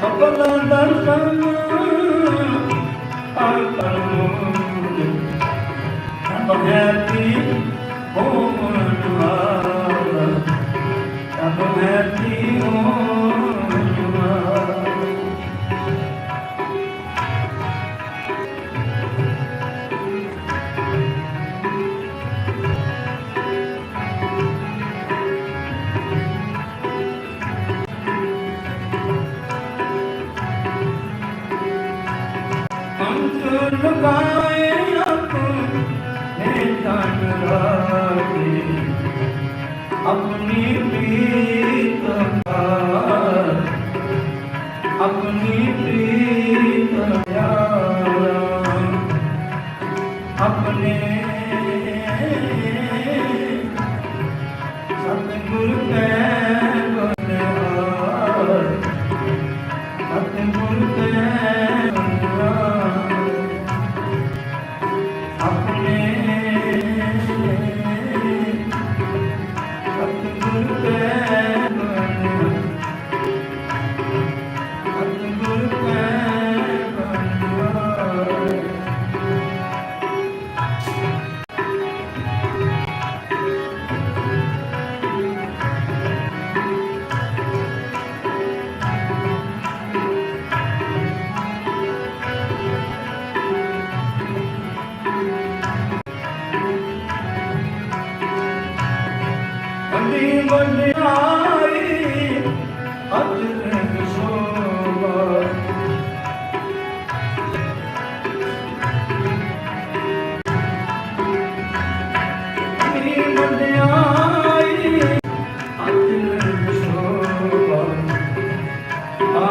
I'm happy. Oh. ਲੁਕਾਏ ਆਪਣੇ ਤਨ ਰਾਤੀ ਆਪਣੀ ਪ੍ਰੀਤ ਦਾ ਆਪਣੀ ਪ੍ਰੀਤ ਪਿਆਰਾ ਆਪਣੇ ਸਤਿਗੁਰ ਤੇ আপনার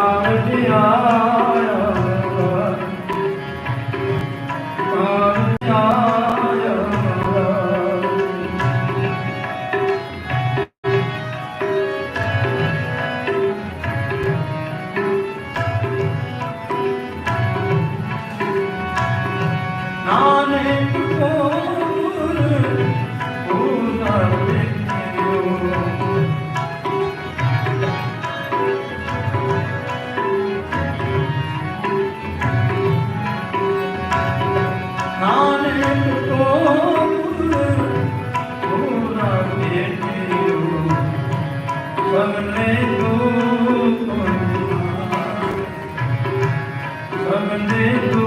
Yar Diyar ಬಂದೆ ತೋ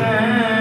ਤੈ